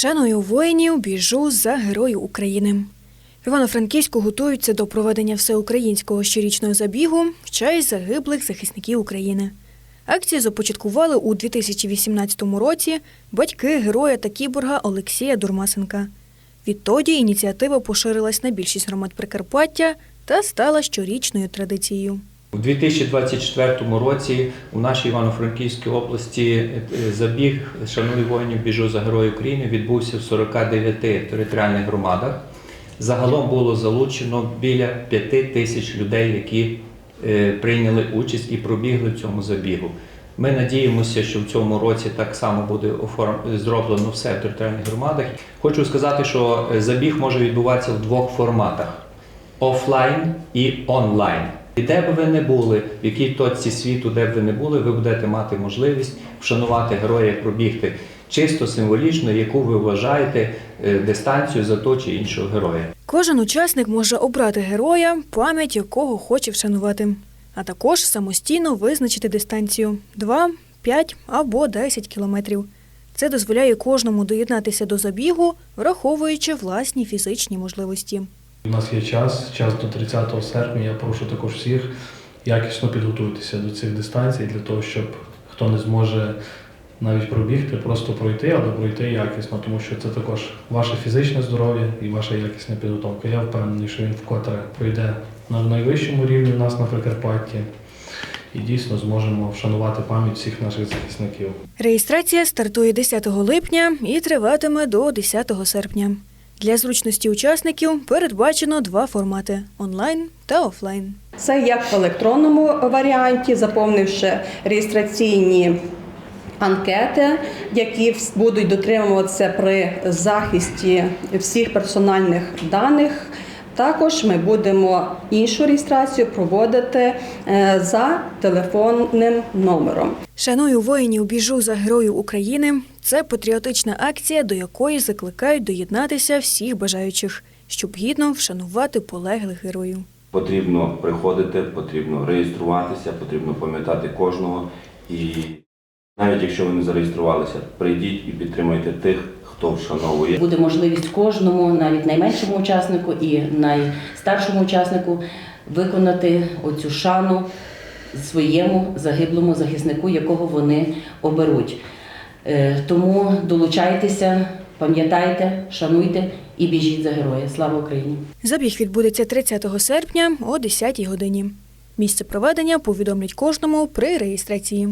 Шаную воїнів, біжу за героїв України. В Івано-Франківську готуються до проведення всеукраїнського щорічного забігу в честь загиблих захисників України. Акцію започаткували у 2018 році батьки героя та кіборга Олексія Дурмасенка. Відтоді ініціатива поширилась на більшість громад Прикарпаття та стала щорічною традицією. У 2024 році у нашій Івано-Франківській області е, забіг Шаную воїнів біжу за герої України відбувся в 49 територіальних громадах. Загалом було залучено біля 5 тисяч людей, які е, прийняли участь і пробігли в цьому забігу. Ми надіємося, що в цьому році так само буде зроблено все в територіальних громадах. Хочу сказати, що е, забіг може відбуватися в двох форматах офлайн і онлайн. І де б ви не були, в якій точці світу, де б ви не були, ви будете мати можливість вшанувати героя, пробігти чисто символічно, яку ви вважаєте е, дистанцію за того чи іншого героя. Кожен учасник може обрати героя, пам'ять якого хоче вшанувати, а також самостійно визначити дистанцію 2, 5 або 10 кілометрів. Це дозволяє кожному доєднатися до забігу, враховуючи власні фізичні можливості. У нас є час, час до 30 серпня. Я прошу також всіх якісно підготуйтеся до цих дистанцій для того, щоб хто не зможе навіть пробігти, просто пройти, але пройти якісно, тому що це також ваше фізичне здоров'я і ваша якісна підготовка. Я впевнений, що він вкотре пройде на найвищому рівні в нас на Прикарпатті і дійсно зможемо вшанувати пам'ять всіх наших захисників. Реєстрація стартує 10 липня і триватиме до 10 серпня. Для зручності учасників передбачено два формати онлайн та офлайн. Це як в електронному варіанті, заповнивши реєстраційні анкети, які будуть дотримуватися при захисті всіх персональних даних. Також ми будемо іншу реєстрацію проводити е, за телефонним номером. Шаную воїнів біжу за героїв України. Це патріотична акція, до якої закликають доєднатися всіх бажаючих, щоб гідно вшанувати полеглих героїв. Потрібно приходити, потрібно реєструватися, потрібно пам'ятати кожного. І навіть якщо ви не зареєструвалися, прийдіть і підтримайте тих, хто вшановує. Буде можливість кожному, навіть найменшому учаснику і найстаршому учаснику, виконати оцю шану своєму загиблому захиснику, якого вони оберуть. Е, Тому долучайтеся, пам'ятайте, шануйте і біжіть за героя. Слава Україні! Забіг відбудеться 30 серпня о 10 годині. Місце проведення повідомлять кожному при реєстрації.